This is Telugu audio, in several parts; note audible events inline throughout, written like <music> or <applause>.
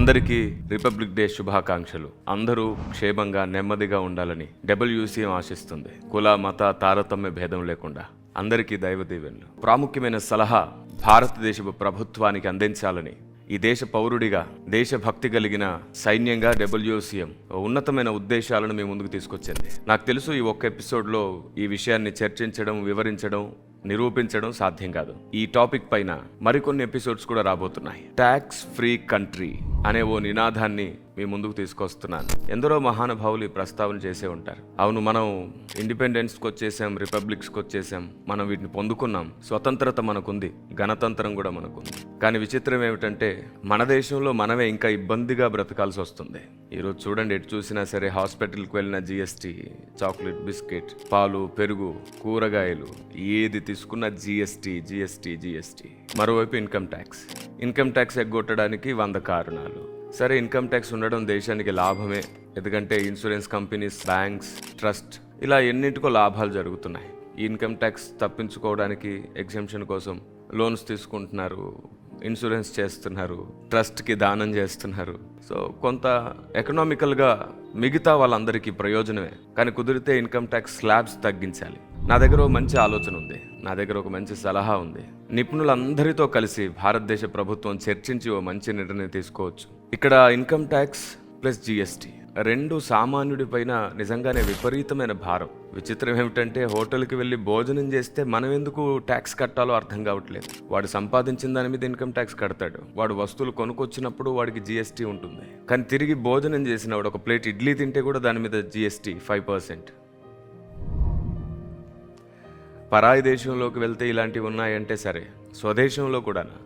అందరికీ రిపబ్లిక్ డే శుభాకాంక్షలు. అందరూ క్షేమంగా నెమ్మదిగా ఉండాలని డబ్ల్యూసీఎం ఆశిస్తుంది. కుల మత తారతమ్య భేదం లేకుండా అందరికీ దైవ దీవెనలు ప్రాముఖ్యమైన సలహా భారతదేశపు ప్రభుత్వానికి అందించాలని ఈ దేశ పౌరుడిగా దేశభక్తి కలిగిన సైన్యంగా డబ్ల్యూసీఎం ఉన్నతమైన ఉద్దేశాలను మీ ముందుకు తీసుకొచ్చింది. నాకు తెలుసు ఈ ఒక్క ఎపిసోడ్లో ఈ విషయాన్ని చర్చించడం వివరించడం నిరూపించడం సాధ్యం కాదు. ఈ టాపిక్ పైన మరికొన్ని ఎపిసోడ్స్ కూడా రాబోతున్నాయి. ట్యాక్స్ ఫ్రీ కంట్రీ అనే ఓ నినాదాన్ని మీ ముందుకు తీసుకొస్తున్నాను. ఎందరో మహానుభావులు ఈ ప్రస్తావన చేసే ఉంటారు. అవును మనం ఇండిపెండెన్స్కి వచ్చేసాం రిపబ్లిక్స్కి వచ్చేసాం మనం వీటిని పొందుకున్నాం. స్వతంత్రత మనకుంది గణతంత్రం కూడా మనకుంది. కానీ విచిత్రం ఏమిటంటే మన దేశంలో మనమే ఇంకా ఇబ్బందిగా బ్రతకాల్సి వస్తుంది ఈరోజు చూడండి ఎటు చూసినా సరే హాస్పిటల్కి వెళ్ళిన జిఎస్టీ చాక్లెట్ బిస్కెట్ పాలు పెరుగు కూరగాయలు ఏది తీసుకున్నా జిఎస్టీ జిఎస్టీ జిఎస్టీ మరోవైపు ఇన్కమ్ ట్యాక్స్. ఇన్కమ్ ట్యాక్స్ ఎగ్గొట్టడానికి వంద కారణాలు. సరే ఇన్కమ్ ట్యాక్స్ ఉండడం దేశానికి లాభమే. ఎందుకంటే ఇన్సూరెన్స్ కంపెనీస్ బ్యాంక్స్ ట్రస్ట్ ఇలా ఎన్నింటికో లాభాలు జరుగుతున్నాయి. ఈ ఇన్కమ్ ట్యాక్స్ తప్పించుకోవడానికి ఎగ్జామ్షన్ కోసం లోన్స్ తీసుకుంటున్నారు ఇన్సూరెన్స్ చేస్తున్నారు ట్రస్ట్కి దానం చేస్తున్నారు. సో కొంత ఎకనామికల్గా మిగతా వాళ్ళందరికీ ప్రయోజనమే. కానీ కుదిరితే ఇన్కమ్ ట్యాక్స్ స్లాబ్స్ తగ్గించాలి. నా దగ్గర మంచి ఆలోచన ఉంది. నా దగ్గర ఒక మంచి సలహా ఉంది. నిపుణులందరితో కలిసి భారతదేశ ప్రభుత్వం చర్చించి ఓ మంచి నిర్ణయం తీసుకోవచ్చు. ఇక్కడ ఇన్కమ్ ట్యాక్స్ ప్లస్ జిఎస్టీ రెండు సామాన్యుడి పైన నిజంగానే విపరీతమైన భారం. విచిత్రం ఏమిటంటే హోటల్కి వెళ్ళి భోజనం చేస్తే మనం ఎందుకు ట్యాక్స్ కట్టాలో అర్థం కావట్లేదు. వాడు సంపాదించిన దాని మీద ఇన్కమ్ ట్యాక్స్ కడతాడు. వాడు వస్తువులు కొనుక్కొచ్చినప్పుడు వాడికి జిఎస్టీ ఉంటుంది. కానీ తిరిగి భోజనం చేసిన వాడు ఒక ప్లేట్ ఇడ్లీ తింటే కూడా దాని మీద జిఎస్టీ ఫైవ్ పర్సెంట్. పరాయి దేశంలోకి వెళ్తే ఇలాంటివి ఉన్నాయంటే సరే స్వదేశంలో కూడానా?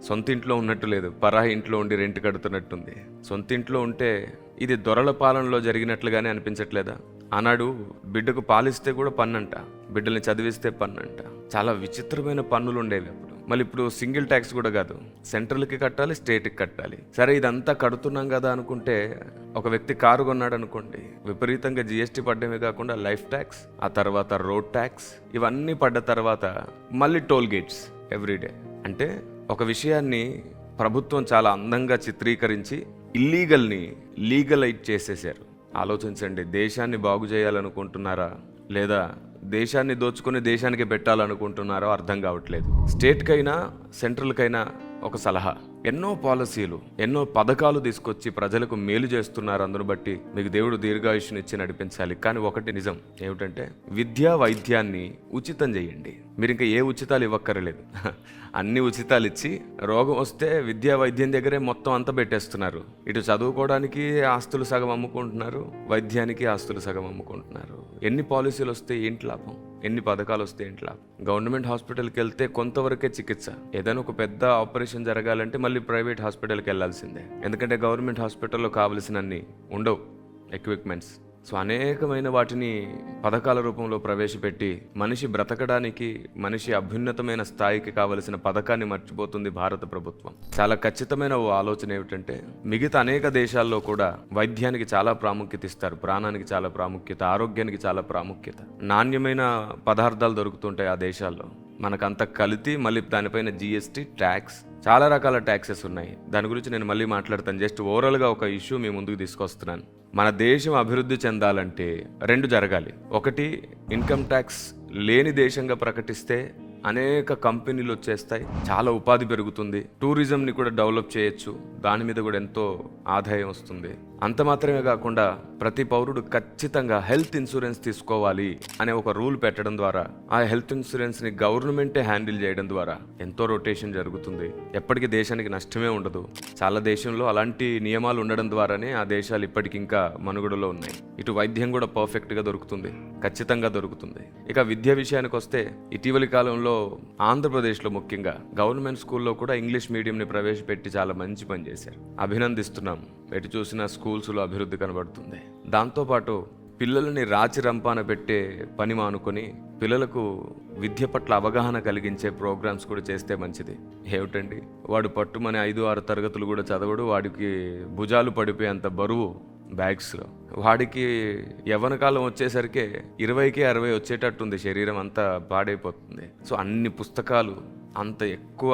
సొంత ఇంట్లో ఉన్నట్టు లేదు పరాయి ఇంట్లో ఉండి రెంట్ కడుతున్నట్టుంది. సొంత ఇంట్లో ఉంటే ఇది దొరల పాలనలో జరిగినట్లుగానే అనిపించట్లేదా? ఆనాడు బిడ్డకు పాలిస్తే కూడా పన్నంట బిడ్డల్ని చదివిస్తే పన్నంట. చాలా విచిత్రమైన పన్నులు ఉండేవి అప్పుడు. మళ్ళీ ఇప్పుడు సింగిల్ ట్యాక్స్ కూడా కాదు సెంట్రల్కి కట్టాలి స్టేట్కి కట్టాలి. సరే ఇదంతా కడుతున్నాం కదా అనుకుంటే ఒక వ్యక్తి కారు కొన్నాడు అనుకోండి విపరీతంగా జిఎస్టీ పడ్డమే కాకుండా లైఫ్ ట్యాక్స్ ఆ తర్వాత రోడ్ ట్యాక్స్ ఇవన్నీ పడ్డ తర్వాత మళ్ళీ టోల్ గేట్స్ ఎవ్రీడే అంటే ఒక విషయాన్ని ప్రభుత్వం చాలా అందంగా చిత్రీకరించి ఇల్లీగల్ని లీగలైట్ చేసేసారు ఆలోచించండి దేశాన్ని బాగు చేయాలనుకుంటున్నారా లేదా దేశాన్ని దోచుకుని దేశానికి పెట్టాలనుకుంటున్నారో అర్థం కావట్లేదు. స్టేట్కైనా సెంట్రల్కైనా ఒక సలహా. ఎన్నో పాలసీలు ఎన్నో పథకాలు తీసుకొచ్చి ప్రజలకు మేలు చేస్తున్నారు. అందును బట్టి మీకు దేవుడు దీర్ఘాయుష్నిచ్చి నడిపించాలి. కానీ ఒకటి నిజం ఏమిటంటే విద్యా వైద్యాన్ని ఉచితం చేయండి. మీరు ఇంకా ఏ ఉచితాలు ఇవ్వక్కర్లేదు. <laughs> అన్ని ఉచితాలు ఇచ్చి రోగం వస్తే విద్యా వైద్యం దగ్గరే మొత్తం అంతా పెట్టేస్తున్నారు. ఇటు చదువుకోవడానికి ఆస్తులు సగం అమ్ముకుంటున్నారు వైద్యానికి ఆస్తులు సగం అమ్ముకుంటున్నారు. ఎన్ని పాలసీలు వస్తే ఏంటి లాభం? ఎన్ని పథకాలు వస్తే ఏంటి లాభం? గవర్నమెంట్ హాస్పిటల్కి వెళ్తే కొంతవరకే చికిత్స. ఏదైనా ఒక పెద్ద ఆపరేషన్ జరగాలంటే మళ్ళీ ప్రైవేట్ హాస్పిటల్కి వెళ్ళాల్సిందే. ఎందుకంటే గవర్నమెంట్ హాస్పిటల్లో కావలసినన్ని ఉండవు ఎక్విప్మెంట్స్. సో అనేకమైన వాటిని పథకాల రూపంలో ప్రవేశపెట్టి మనిషి బ్రతకడానికి మనిషి అభ్యున్నతమైన స్థాయికి కావలసిన పథకాన్ని మర్చిపోతుంది భారత ప్రభుత్వం. చాలా ఖచ్చితమైన ఓ ఆలోచన ఏమిటంటే మిగతా అనేక దేశాల్లో కూడా వైద్యానికి చాలా ప్రాముఖ్యత ఇస్తారు. ప్రాణానికి చాలా ప్రాముఖ్యత ఆరోగ్యానికి చాలా ప్రాముఖ్యత. నాణ్యమైన పదార్థాలు దొరుకుతుంటాయి ఆ దేశాల్లో. మనకంత కలిపి మళ్ళీ దానిపైన జిఎస్టీ ట్యాక్స్ చాలా రకాల ట్యాక్సెస్ ఉన్నాయి. దాని గురించి నేను మళ్ళీ మాట్లాడతాను. జస్ట్ ఓవరాల్గా ఒక ఇష్యూ మీ ముందుకు తీసుకొస్తున్నాను. మన దేశం అభివృద్ధి చెందాలంటే రెండు జరగాలి. ఒకటి ఇన్కమ్ ట్యాక్స్ లేని దేశంగా ప్రకటిస్తే అనేక కంపెనీలు వచ్చేస్తాయి. చాలా ఉపాధి పెరుగుతుంది. టూరిజంని కూడా డెవలప్ చేయొచ్చు. దాని మీద కూడా ఎంతో ఆదాయం వస్తుంది. అంత మాత్రమే కాకుండా ప్రతి పౌరుడు ఖచ్చితంగా హెల్త్ ఇన్సూరెన్స్ తీసుకోవాలి అనే ఒక రూల్ పెట్టడం ద్వారా ఆ హెల్త్ ఇన్సూరెన్స్ని గవర్నమెంటే హ్యాండిల్ చేయడం ద్వారా ఎంతో రొటేషన్ జరుగుతుంది. ఎప్పటికీ దేశానికి నష్టమే ఉండదు. చాలా దేశంలో అలాంటి నియమాలు ఉండడం ద్వారానే ఆ దేశాలు ఇప్పటికి ఇంకా మనుగడలో ఉన్నాయి. ఇటు వైద్యం కూడా పర్ఫెక్ట్గా దొరుకుతుంది. ఖచ్చితంగా దొరుకుతుంది. ఇక విద్య విషయానికి వస్తే ఇటీవలి కాలంలో ఆంధ్రప్రదేశ్లో ముఖ్యంగా గవర్నమెంట్ స్కూల్లో కూడా ఇంగ్లీష్ మీడియంని ప్రవేశపెట్టి చాలా మంచి పని చేశారు. అభినందిస్తున్నాం. ఎటు చూసిన స్కూల్స్లో అభివృద్ధి కనబడుతుంది. దాంతోపాటు పిల్లలని రాచి రంపాన పెట్టే పని మానుకొని పిల్లలకు విద్య పట్ల అవగాహన కలిగించే ప్రోగ్రామ్స్ కూడా చేస్తే మంచిది. ఏమిటండి? వాడు పట్టుమని ఐదు ఆరు తరగతులు కూడా చదవడు వాడికి భుజాలు పడిపోయేంత బరువు బ్యాగ్స్లో వాడికి యవ్వన కాలం వచ్చేసరికి ఇరవైకి అరవై వచ్చేటట్టుంది శరీరం అంతా పాడైపోతుంది. సో అన్ని పుస్తకాలు అంత ఎక్కువ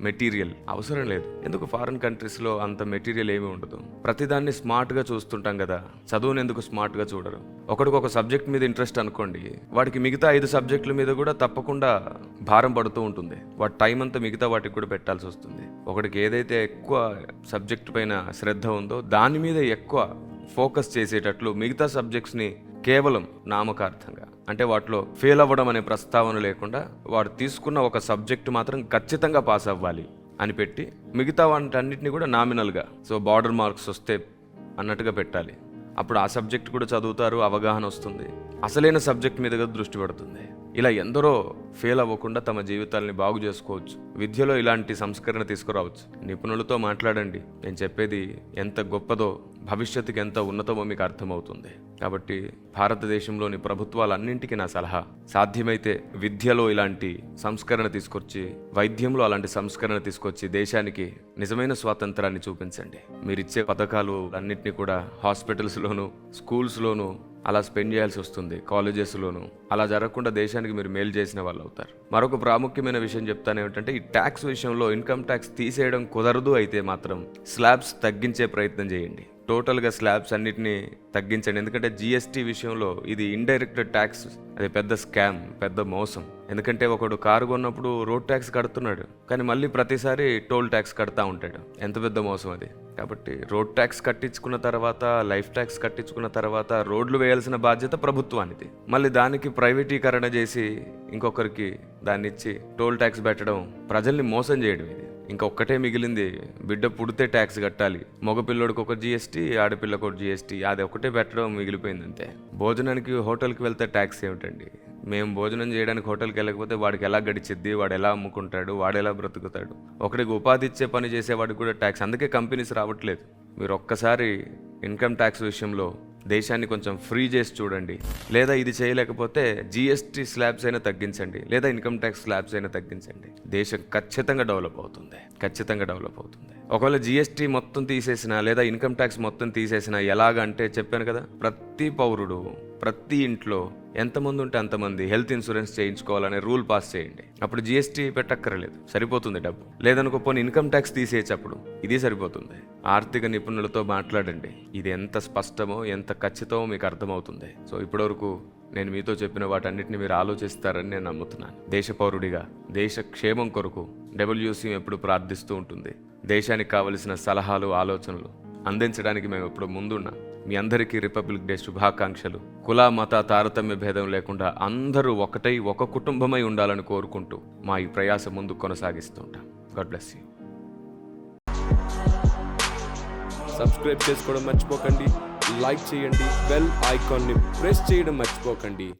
మెటీరియల్ అవసరం లేదు. ఎందుకు ఫారిన్ కంట్రీస్లో అంత మెటీరియల్ ఏమీ ఉండదు? ప్రతిదాన్ని స్మార్ట్గా చూస్తుంటాం కదా. చదువుని ఎందుకు స్మార్ట్గా చూడరు? ఒకడికి ఒక సబ్జెక్ట్ మీద ఇంట్రెస్ట్ అనుకోండి వాడికి మిగతా ఐదు సబ్జెక్టుల మీద కూడా తప్పకుండా భారం పడుతూ ఉంటుంది. వాడి టైం అంతా మిగతా వాటికి కూడా పెట్టాల్సి వస్తుంది. ఒకడికి ఏదైతే ఎక్కువ సబ్జెక్ట్ పైన శ్రద్ధ ఉందో దాని మీద ఎక్కువ ఫోకస్ చేసేటట్లు మిగతా సబ్జెక్ట్స్ని కేవలం నామకార్థంగా. అంటే వాటిలో ఫెయిల్ అవ్వడం అనే ప్రస్తావన లేకుండా వాడు తీసుకున్న ఒక సబ్జెక్ట్ మాత్రం ఖచ్చితంగా పాస్ అవ్వాలి అని పెట్టి మిగతా వాటన్నిటిని కూడా నామినల్గా సో బార్డర్ మార్క్స్ వస్తే అన్నట్టుగా పెట్టాలి. అప్పుడు ఆ సబ్జెక్ట్ కూడా చదువుతారు అవగాహన వస్తుంది. అసలైన సబ్జెక్ట్ మీదుగా దృష్టి పడుతుంది. ఇలా ఎందరో ఫెయిల్ అవ్వకుండా తమ జీవితాల్ని బాగు చేసుకోవచ్చు. విద్యలో ఇలాంటి సంస్కరణ తీసుకురావచ్చు. నిపుణులతో మాట్లాడండి. నేను చెప్పేది ఎంత గొప్పదో భవిష్యత్తుకి ఎంత ఉన్నతమో మీకు అర్థమవుతుంది. కాబట్టి భారతదేశంలోని ప్రభుత్వాలన్నింటికీ నా సలహా సాధ్యమైతే విద్యలో ఇలాంటి సంస్కరణ తీసుకొచ్చి వైద్యంలో అలాంటి సంస్కరణ తీసుకొచ్చి దేశానికి నిజమైన స్వాతంత్రాన్ని చూపించండి. మీరిచ్చే పథకాలు అన్నింటినీ కూడా హాస్పిటల్స్లోను స్కూల్స్లోను అలా స్పెండ్ చేయాల్సి వస్తుంది కాలేజెస్లోను. అలా జరగకుండా దేశానికి మీరు మేలు చేసిన వాళ్ళు అవుతారు మరొక ప్రాముఖ్యమైన విషయం చెప్తాను ఏమిటంటే ఈ ట్యాక్స్ విషయంలో ఇన్కమ్ ట్యాక్స్ తీసేయడం కుదరదు అయితే మాత్రం స్లాబ్స్ తగ్గించే ప్రయత్నం చేయండి. టోటల్గా స్లాబ్స్ అన్నిటిని తగ్గించండి. ఎందుకంటే జిఎస్టీ విషయంలో ఇది ఇండైరెక్ట్ ట్యాక్స్ అది పెద్ద స్కామ్ పెద్ద మోసం. ఎందుకంటే ఒకడు కారు కొన్నప్పుడు రోడ్ ట్యాక్స్ కడుతున్నాడు కానీ మళ్ళీ ప్రతిసారి టోల్ ట్యాక్స్ కడతా ఉంటాడు. ఎంత పెద్ద మోసం అది. కాబట్టి రోడ్ ట్యాక్స్ కట్టించుకున్న తర్వాత లైఫ్ ట్యాక్స్ కట్టించుకున్న తర్వాత రోడ్లు వేయాల్సిన బాధ్యత ప్రభుత్వానిది. మళ్ళీ దానికి ప్రైవేటీకరణ చేసి ఇంకొకరికి దాన్ని ఇచ్చి టోల్ ట్యాక్స్ పెట్టడం ప్రజల్ని మోసం చేయడం ఇది. ఇంకొక్కటే మిగిలింది. బిడ్డ పుడితే ట్యాక్స్ కట్టాలి. మగపిల్లడికి ఒక జిఎస్టీ ఆడపిల్లకు ఒక జిఎస్టీ అది ఒకటే పెట్టడం మిగిలిపోయింది అంతే. భోజనానికి హోటల్కి వెళ్తే ట్యాక్స్ ఏమిటండి? మేము భోజనం చేయడానికి హోటల్కి వెళ్ళకపోతే వాడికి ఎలా గడిచిద్ది? వాడు ఎలా అమ్ముకుంటాడు? వాడు ఎలా బ్రతుకుతాడు? ఒకడికి ఉపాధి ఇచ్చే పని చేసేవాడికి కూడా ట్యాక్స్. అందుకే కంపెనీస్ రావట్లేదు. మీరు ఒక్కసారి ఇన్కమ్ ట్యాక్స్ విషయంలో దేశాన్ని కొంచెం ఫ్రీ చేసి చూడండి. లేదా ఇది చేయలేకపోతే జిఎస్టీ స్లాబ్స్ అయినా తగ్గించండి. లేదా ఇన్కమ్ ట్యాక్స్ స్లాబ్స్ అయినా తగ్గించండి. దేశం ఖచ్చితంగా డెవలప్ అవుతుంది. ఖచ్చితంగా డెవలప్ అవుతుంది. ఒకవేళ జిఎస్టీ మొత్తం తీసేసినా లేదా ఇన్కమ్ ట్యాక్స్ మొత్తం తీసేసినా ఎలాగంటే చెప్పాను కదా ప్రతి పౌరుడు ప్రతి ఇంట్లో ఎంతమంది ఉంటే అంతమంది హెల్త్ ఇన్సూరెన్స్ చేయించుకోవాలనే రూల్ పాస్ చేయండి. అప్పుడు జిఎస్టీ పెట్టక్కర్లేదు సరిపోతుంది డబ్బు. లేదనుకో పోనీ ఇన్కమ్ ట్యాక్స్ తీసేయచ్చప్పుడు ఇది సరిపోతుంది. ఆర్థిక నిపుణులతో మాట్లాడండి ఇది ఎంత స్పష్టమో ఎంత ఖచ్చితమో మీకు అర్థమవుతుంది. సో ఇప్పటివరకు నేను మీతో చెప్పిన వాటన్నిటిని మీరు ఆలోచిస్తారని నేను నమ్ముతున్నాను. దేశ పౌరుడిగా దేశ క్షేమం కొరకు డబ్ల్యూసీ ఎప్పుడు ప్రార్థిస్తూ ఉంటుంది. దేశానికి కావలసిన సలహాలు ఆలోచనలు అందించడానికి మేము ఎప్పుడు ముందున్నాం మీ అందరికీ రిపబ్లిక్ డే శుభాకాంక్షలు. కుల మత తారతమ్య భేదం లేకుండా అందరూ ఒకటై ఒక కుటుంబమై ఉండాలని కోరుకుంటూ మా ఈ ప్రయాస ముందు కొనసాగిస్తుంటాం. God bless you. సబ్స్క్రైబ్ చేసుకోవడం మర్చిపోకండి. లైక్ చేయండి. బెల్ ఐకాన్ని ప్రెస్ చేయడం మర్చిపోకండి.